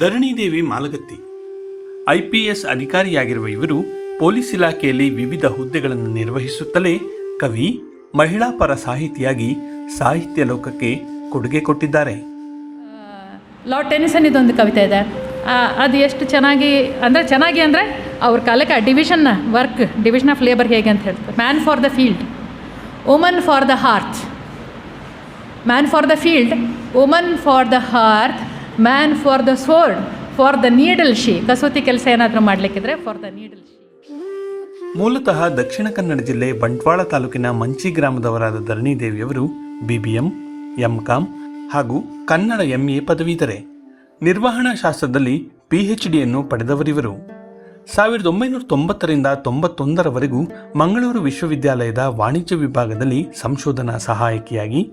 Dharanidevi Malagatti. IPS ಅಧಿಕಾರಿಯಾಗಿರುವ ಇವರು police ಇಲಾಖೆಯಲ್ಲಿ ವಿವಿಧ ಹುದ್ದೆಗಳನ್ನು ನಿರ್ವಹಿಸುತ್ತಲೇ ಕವಿ, ಮಹಿಳಾ ಪರ ಸಾಹಿತಿಯಾಗಿ ಸಾಹಿತ್ಯ ಲೋಕಕ್ಕೆ ಕೊಡುಗೆ ಕೊಟ್ಟಿದ್ದಾರೆ. ಲಾರ್ಡ್ ಟೆನಿಸನ್ ಇದೊಂದು ಕವಿತೆ ಇದೆ. ಅದು ಎಷ್ಟು ಚೆನ್ನಾಗಿ, ಅಂದರೆ ಚೆನ್ನಾಗಿ ಅಂದರೆ ಅವ್ರ ಕಾಲಕ್ಕೆ ಆ division work division of labour ಹೇಗೆ ಅಂತ ಹೇಳ್ತಾರೆ. Man for the field woman for the hearth man for the field woman for the hearth man for the sword for the needle she ಕಸೂತಿ ಕೆಲಸ ಏನಾದರೂ ಮಾಡಲಿಕ್ಕಿದ್ರೆ ಫಾರ್ ದ ನೀಡಲ್ ಶಿ ಮೂಲತಃ ದಕ್ಷಿಣ ಕನ್ನಡ ಜಿಲ್ಲೆ ಬಂಟ್ವಾಳ ತಾಲೂಕಿನ ಮಂಚಿ ಗ್ರಾಮದವರಾದ ಧರಣಿದೇವಿಯವರು ಬಿಬಿಎಂ, ಎಂಕಾಂ ಹಾಗೂ ಕನ್ನಡ ಎಂಎ ಪದವೀಧರೆ. ನಿರ್ವಹಣಾ ಶಾಸ್ತ್ರದಲ್ಲಿ ಪಿಎಚ್ ಡಿಯನ್ನು ಪಡೆದವರಿವರು. ಸಾವಿರದ ಒಂಬೈನೂರ ತೊಂಬತ್ತರಿಂದ ತೊಂಬತ್ತೊಂದರವರೆಗೂ ಮಂಗಳೂರು ವಿಶ್ವವಿದ್ಯಾಲಯದ ವಾಣಿಜ್ಯ ವಿಭಾಗದಲ್ಲಿ ಸಂಶೋಧನಾ ಸಹಾಯಕಿಯಾಗಿ.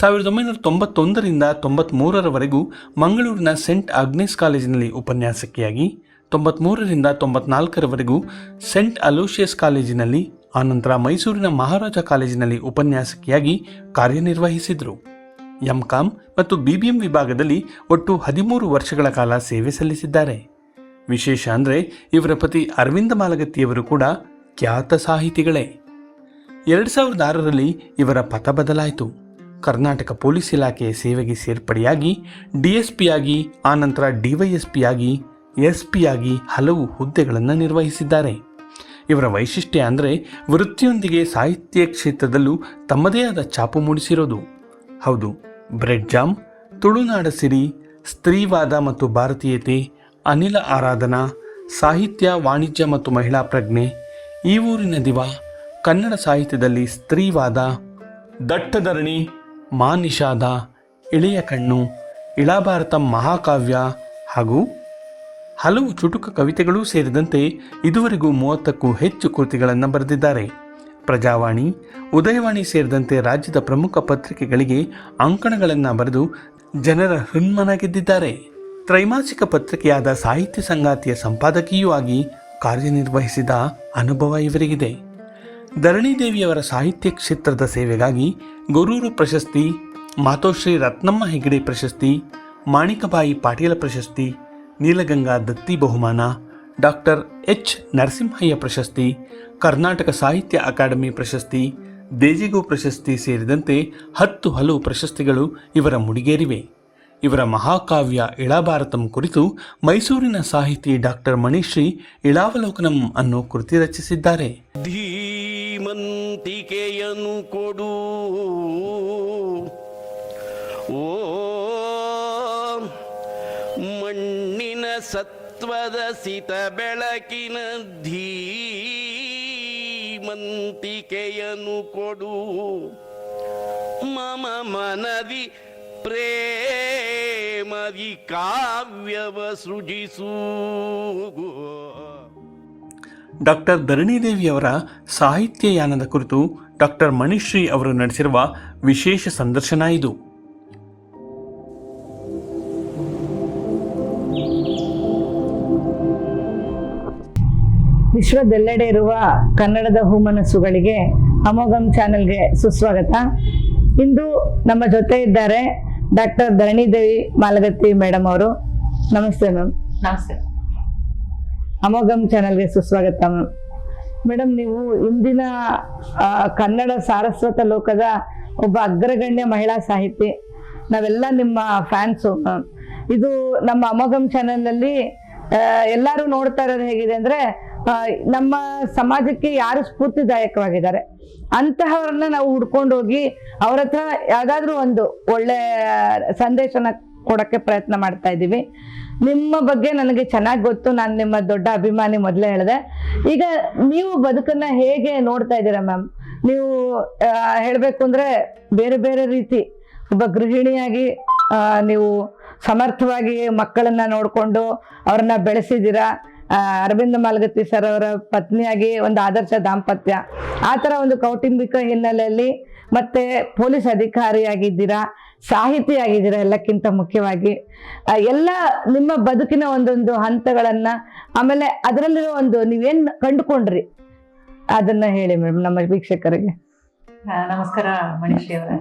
ಸಾವಿರದ ಒಂಬೈನೂರ ತೊಂಬತ್ತೊಂದರಿಂದ ತೊಂಬತ್ತ್ಮೂರರವರೆಗೂ ಮಂಗಳೂರಿನ ಸೆಂಟ್ ಆಗ್ನೆಸ್ ಕಾಲೇಜಿನಲ್ಲಿ ಉಪನ್ಯಾಸಕಿಯಾಗಿ. ತೊಂಬತ್ಮೂರರಿಂದ ತೊಂಬತ್ನಾಲ್ಕರವರೆಗೂ ಸೆಂಟ್ ಅಲೋಷಿಯಸ್ ಕಾಲೇಜಿನಲ್ಲಿ, ಆನಂತರ ಮೈಸೂರಿನ ಮಹಾರಾಜ ಕಾಲೇಜಿನಲ್ಲಿ ಉಪನ್ಯಾಸಕಿಯಾಗಿ ಕಾರ್ಯನಿರ್ವಹಿಸಿದರು. ಎಂಕಾಂ ಮತ್ತು ಬಿಬಿಎಂ ವಿಭಾಗದಲ್ಲಿ ಒಟ್ಟು ಹದಿಮೂರು ವರ್ಷಗಳ ಕಾಲ ಸೇವೆ ಸಲ್ಲಿಸಿದ್ದಾರೆ. ವಿಶೇಷ ಅಂದರೆ ಇವರ ಪತಿ ಅರವಿಂದ ಮಾಲಗತ್ತಿಯವರು ಕೂಡ ಖ್ಯಾತ ಸಾಹಿತಿಗಳೇ. ಎರಡು ಸಾವಿರದ ಆರರಲ್ಲಿ ಇವರ ಪಥ ಬದಲಾಯಿತು. ಕರ್ನಾಟಕ ಪೊಲೀಸ್ ಇಲಾಖೆಯ ಸೇವೆಗೆ ಸೇರ್ಪಡೆಯಾಗಿ ಡಿಎಸ್ಪಿಯಾಗಿ ಆನಂತರ ಡಿವೈಎಸ್ಪಿಯಾಗಿ ಎಸ್ಪಿಯಾಗಿ ಹಲವು ಹುದ್ದೆಗಳನ್ನು ನಿರ್ವಹಿಸಿದ್ದಾರೆ. ಇವರ ವೈಶಿಷ್ಟ್ಯ ಅಂದರೆ ವೃತ್ತಿಯೊಂದಿಗೆ ಸಾಹಿತ್ಯ ಕ್ಷೇತ್ರದಲ್ಲೂ ತಮ್ಮದೇ ಆದ ಛಾಪು ಮೂಡಿಸಿರೋದು. ಹೌದು, ಬ್ರೆಡ್ ಜಾಮ್, ತುಳುನಾಡ ಸಿರಿ, ಸ್ತ್ರೀವಾದ ಮತ್ತು ಭಾರತೀಯತೆ ಅನಿಲ ಆರಾಧನಾ, ಸಾಹಿತ್ಯ, ವಾಣಿಜ್ಯ ಮತ್ತು ಮಹಿಳಾ ಪ್ರಜ್ಞೆ, ಈ ಊರಿನ ದಿವ, ಕನ್ನಡ ಸಾಹಿತ್ಯದಲ್ಲಿ ಸ್ತ್ರೀವಾದ, ದಟ್ಟಧರಣಿ, ಮಾನಿಷಾದ, ಇಳೆಯ ಕಣ್ಣು, ಇಳಾಭಾರತ ಮಹಾಕಾವ್ಯ ಹಾಗೂ ಹಲವು ಚುಟುಕು ಕವಿತೆಗಳೂ ಸೇರಿದಂತೆ ಇದುವರೆಗೂ ಮೂವತ್ತಕ್ಕೂ ಹೆಚ್ಚು ಕೃತಿಗಳನ್ನು ಬರೆದಿದ್ದಾರೆ. ಪ್ರಜಾವಾಣಿ, ಉದಯವಾಣಿ ಸೇರಿದಂತೆ ರಾಜ್ಯದ ಪ್ರಮುಖ ಪತ್ರಿಕೆಗಳಿಗೆ ಅಂಕಣಗಳನ್ನು ಬರೆದು ಜನರ ಹೃನ್ಮನ ಗೆದ್ದಿದ್ದಾರೆ. ತ್ರೈಮಾಸಿಕ ಪತ್ರಿಕೆಯಾದ ಸಾಹಿತ್ಯ ಸಂಗಾತಿಯ ಸಂಪಾದಕಿಯೂ ಆಗಿ ಕಾರ್ಯನಿರ್ವಹಿಸಿದ ಅನುಭವ ಇವರಿಗಿದೆ. ಧರಣಿದೇವಿಯವರ ಸಾಹಿತ್ಯ ಕ್ಷೇತ್ರದ ಸೇವೆಗಾಗಿ ಗೊರೂರು ಪ್ರಶಸ್ತಿ, ಮಾತೋಶ್ರೀ ರತ್ನಮ್ಮ ಹೆಗಡೆ ಪ್ರಶಸ್ತಿ, ಮಾಣಿಕಬಾಯಿ ಪಾಟೀಲ ಪ್ರಶಸ್ತಿ, ನೀಲಗಂಗಾ ದತ್ತಿ ಬಹುಮಾನ, ಡಾಕ್ಟರ್ ಎಚ್ ನರಸಿಂಹಯ್ಯ ಪ್ರಶಸ್ತಿ, ಕರ್ನಾಟಕ ಸಾಹಿತ್ಯ ಅಕಾಡೆಮಿ ಪ್ರಶಸ್ತಿ, ದೇಜಿಗೋ ಪ್ರಶಸ್ತಿ ಸೇರಿದಂತೆ ಹತ್ತು ಹಲವು ಪ್ರಶಸ್ತಿಗಳು ಇವರ ಮುಡಿಗೇರಿವೆ. ಇವರ ಮಹಾಕಾವ್ಯ ಇಳಾಭಾರತಂ ಕುರಿತು ಮೈಸೂರಿನ ಸಾಹಿತಿ ಡಾಕ್ಟರ್ ಮಣಿಶ್ರೀ ಇಳಾವಲೋಕನಂ ಅನ್ನು ಕೃತಿ ರಚಿಸಿದ್ದಾರೆ. ಧೀಮಂತಿಕೆಯನ್ನು ಕೊಡು. ಓ ಮಣ್ಣಿನ ಸತ್ವದ ಸಿತ ಬೆಳಕಿನ ಧೀಮಂತಿಕೆಯನ್ನು ಕೊಡು. ಮಮ ಮನದಿ ಪ್ರೇಮದಿ ಕಾವ್ಯವ ಸೃಜಿಸೂ. ಡಾಕ್ಟರ್ ಧರಣಿದೇವಿಯವರ ಸಾಹಿತ್ಯ ಯಾನದ ಕುರಿತು ಡಾಕ್ಟರ್ ಮಣಿಶ್ರೀ ಅವರು ನಡೆಸಿರುವ ವಿಶೇಷ ಸಂದರ್ಶನ ಇದು. ವಿಶ್ವದೆಲ್ಲೆಡೆ ಇರುವ ಕನ್ನಡದ ಹೂಮನಸ್ಸುಗಳಿಗೆ ಅಮೋಘಂ ಚಾನೆಲ್ಗೆ ಸುಸ್ವಾಗತ. ಇಂದು ನಮ್ಮ ಜೊತೆ ಇದ್ದಾರೆ ಡಾಕ್ಟರ್ ಧರಣಿದೇವಿ ಮಾಲಗತ್ತಿ ಮೇಡಮ್ ಅವರು. ನಮಸ್ತೆ ಮ್ಯಾಮ್. ನಮಸ್ತೆ. ಅಮೋಘಂ ಚಾನಲ್ಗೆ ಸುಸ್ವಾಗತ ಮ್ಯಾಮ್. ಮೇಡಮ್ ನೀವು ಇಂದಿನ ಕನ್ನಡ ಸಾರಸ್ವತ ಲೋಕದ ಒಬ್ಬ ಅಗ್ರಗಣ್ಯ ಮಹಿಳಾ ಸಾಹಿತಿ. ನಾವೆಲ್ಲ ನಿಮ್ಮ ಫ್ಯಾನ್ಸು ಮ್ಯಾಮ್. ಇದು ನಮ್ಮ ಅಮೋಘಂ ಚಾನೆಲ್ನಲ್ಲಿ ಎಲ್ಲರೂ ನೋಡ್ತಾ ಇರೋದು ಹೇಗಿದೆ ಅಂದ್ರೆ ನಮ್ಮ ಸಮಾಜಕ್ಕೆ ಯಾರು ಸ್ಫೂರ್ತಿದಾಯಕವಾಗಿದ್ದಾರೆ? ಅಂತಹವ್ರನ್ನ ನಾವು ಹುಡ್ಕೊಂಡು ಹೋಗಿ ಅವ್ರ ಹತ್ರ ಯಾವ್ದಾದ್ರು ಒಂದು ಒಳ್ಳೆ ಸಂದೇಶನ ಕೊಡಕ್ಕೆ ಪ್ರಯತ್ನ ಮಾಡ್ತಾ ಇದ್ದೀವಿ. ನಿಮ್ಮ ಬಗ್ಗೆ ನನಗೆ ಚೆನ್ನಾಗಿ ಗೊತ್ತು. ನಾನು ನಿಮ್ಮ ದೊಡ್ಡ ಅಭಿಮಾನಿ ಮೊದಲೇ ಹೇಳಿದೆ. ಈಗ ನೀವು ಬದುಕನ್ನ ಹೇಗೆ ನೋಡ್ತಾ ಇದ್ದೀರಾ ಮ್ಯಾಮ್? ನೀವು ಹೇಳಬೇಕು ಅಂದ್ರೆ ಬೇರೆ ಬೇರೆ ರೀತಿ. ಒಬ್ಬ ಗೃಹಿಣಿಯಾಗಿ ನೀವು ಸಮರ್ಥವಾಗಿ ಮಕ್ಕಳನ್ನ ನೋಡಿಕೊಂಡು ಅವ್ರನ್ನ ಬೆಳೆಸಿದ್ದೀರಾ? ಅರವಿಂದ ಮಾಲಗತ್ತಿ ಸರ್ ಅವರ ಪತ್ನಿಯಾಗಿ ಒಂದು ಆದರ್ಶ ದಾಂಪತ್ಯ. ಆ ಥರ ಒಂದು ಕೌಟುಂಬಿಕ ಹಿನ್ನೆಲೆಯಲ್ಲಿ ಮತ್ತೆ ಪೊಲೀಸ್ ಅಧಿಕಾರಿಯಾಗಿದ್ದೀರಾ ಸಾಹಿತಿ ಆಗಿದ್ದೀರಾ ಎಲ್ಲಕ್ಕಿಂತ ಮುಖ್ಯವಾಗಿ. ಎಲ್ಲ ನಿಮ್ಮ ಬದುಕಿನ ಒಂದೊಂದು ಹಂತಗಳನ್ನ ಆಮೇಲೆ ಅದರಲ್ಲಿರೋ ಒಂದು ನೀವೇನ್ ಕಂಡುಕೊಂಡ್ರಿ? ಅದನ್ನ ಹೇಳಿ ಮೇಡಮ್ ನಮ್ಮ ವೀಕ್ಷಕರಿಗೆ. ನಮಸ್ಕಾರ ಮಣಿಶ್ರೀ ಅವರ.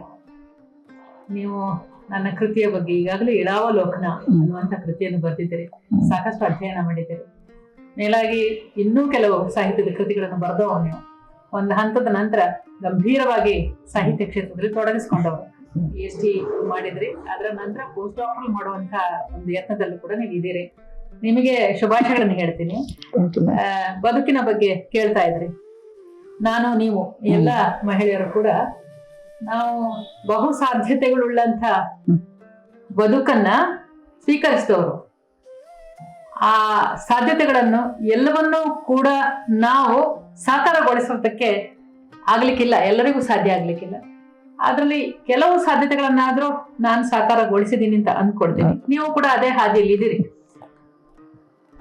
ನೀವು ನನ್ನ ಕೃತಿಯ ಬಗ್ಗೆ ಈಗಾಗಲೇ ಇಳಾವಲೋಕನ ಅನ್ನುವಂತ ಕೃತಿಯನ್ನು ಬರೆದಿದ್ದೀರಿ. ಸಾಕಷ್ಟು ಅಧ್ಯಯನ ಮಾಡಿದ್ದೀರಿ. ಮೇಲಾಗಿ ಇನ್ನೂ ಕೆಲವು ಸಾಹಿತ್ಯದ ಕೃತಿಗಳನ್ನು ಬರೆದವನು ನೀವು ಒಂದು ಹಂತದ ನಂತರ ಗಂಭೀರವಾಗಿ ಸಾಹಿತ್ಯ ಕ್ಷೇತ್ರದಲ್ಲಿ ತೊಡಗಿಸ್ಕೊಂಡವರು ಪಿ ಎಚ್ ಡಿ ಮಾಡಿದ್ರಿ. ಅದರ ನಂತರ ಪೋಸ್ಟ್ ಡಾಕ್ಟರ್ ಮಾಡುವಂತ ಒಂದು ಯತ್ನದಲ್ಲೂ ಕೂಡ ನೀವು ಇದ್ದೀರಿ. ನಿಮಗೆ ಶುಭಾಶಯಗಳನ್ನು ಹೇಳ್ತೀನಿ. ಬದುಕಿನ ಬಗ್ಗೆ ಕೇಳ್ತಾ ಇದ್ರಿ. ನಾನು ನೀವು ಎಲ್ಲ ಮಹಿಳೆಯರು ಕೂಡ ನಾವು ಬಹು ಸಾಧ್ಯತೆಗಳುಳ್ಳಂತ ಬದುಕನ್ನ ಸ್ವೀಕರಿಸಿದವರು. ಆ ಸಾಧ್ಯತೆಗಳನ್ನು ಎಲ್ಲವನ್ನೂ ಕೂಡ ನಾವು ಸಾಕಾರಗೊಳಿಸೋದಕ್ಕೆ ಆಗ್ಲಿಕ್ಕಿಲ್ಲ ಎಲ್ಲರಿಗೂ ಸಾಧ್ಯ ಆಗ್ಲಿಕ್ಕಿಲ್ಲ. ಅದರಲ್ಲಿ ಕೆಲವು ಸಾಧ್ಯತೆಗಳನ್ನಾದ್ರೂ ನಾನು ಸಾಕಾರಗೊಳಿಸಿದ್ದೀನಿ ಅಂತ ಅಂದ್ಕೊಳ್ತೀನಿ ನೀವು ಕೂಡ ಅದೇ ಹಾದಿಯಲ್ಲಿ ಇದ್ದೀರಿ.